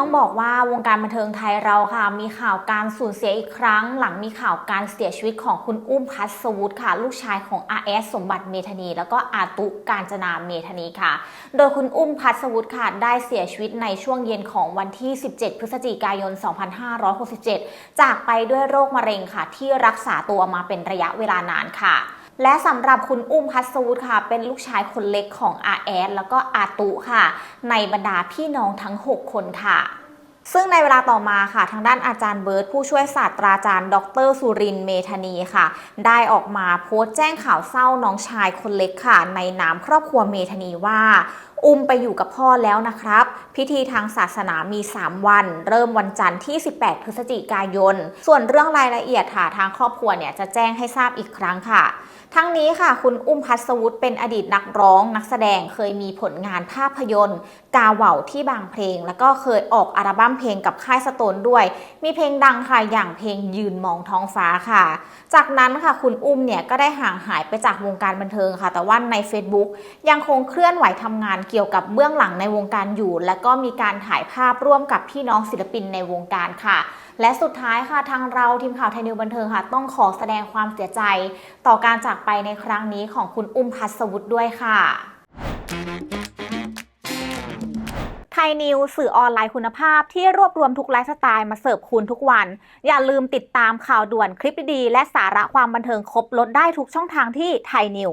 ต้องบอกว่าวงการบันเทิงไทยเราค่ะ มีข่าวการสูญเสียอีกครั้ง หลังมีข่าวการเสียชีวิตของคุณอุ้มพัสวุฒิค่ะ ลูกชายของอาเอสสมบัติเมธานี แล้วก็อาตุการจนาเมธานีค่ะ โดยคุณอุ้มพัสวุฒิค่ะได้เสียชีวิตในช่วงเย็นของวันที่ 17 พฤศจิกายน 2567 จากไปด้วยโรคมะเร็งค่ะ ที่รักษาตัวมาเป็นระยะเวลานานค่ะ และสำหรับคุณอุ้มพัสวุฒิค่ะ เป็นลูกชายคนเล็กของอาแอดแล้วก็อาตุค่ะ ในบรรดาพี่น้องทั้ง 6 คนค่ะซึ่งในเวลาต่อมาค่ะ ทางด้านอาจารย์เบิร์ตผู้ช่วยศาสตราจารย์ ดรสุรินทร์เมธานีค่ะ ได้ออกมาโพสต์แจ้งข่าวเศร้าน้องชายคนเล็กค่ะ ในนามครอบครัวเมธานีว่าอุ้มไปอยู่กับพ่อแล้วนะครับ พิธีทางศาสนามี 3 วัน เริ่มวันจันทร์ที่ 18 พฤศจิกายน ส่วนเรื่องรายละเอียดค่ะทางครอบครัวเนี่ยจะแจ้งให้ทราบอีกครั้งค่ะ ทั้งนี้ค่ะ คุณอุ้มพัสวุฒิเป็นอดีตนักร้อง นักแสดงเคยมีผลงานภาพยนตร์ กาเหว่าที่บางเพลง แล้วก็เคยออกอัลบั้มเพลงกับค่ายสโตนด้วย มีเพลงดังค่ะอย่างเพลงยืนมองท้องฟ้าค่ะ จากนั้นค่ะคุณอุ้มเนี่ยก็ได้ห่างหายไปจากวงการบันเทิงค่ะ แต่ว่าใน Facebook ยังคงเคลื่อนไหวทำงานเกี่ยวกับเบื้องหลังในวงการอยู่ และก็มีการถ่ายภาพร่วมกับพี่น้องศิลปินในวงการค่ะ และสุดท้ายค่ะทางเราทีมข่าวไทยนิวบันเทิงค่ะ ต้องขอแสดงความเสียใจ ต่อการจากไปในครั้งนี้ของคุณอุ้มพัสวุฒิด้วยค่ะไทยนิวสื่อออนไลน์คุณภาพที่รวบรวมทุกไลฟ์สไตล์มาเสิร์ฟคุณทุกวัน อย่าลืมติดตามข่าวด่วนคลิปดี และสาระความบันเทิงครบลดได้ทุกช่องทางที่ไทยนิว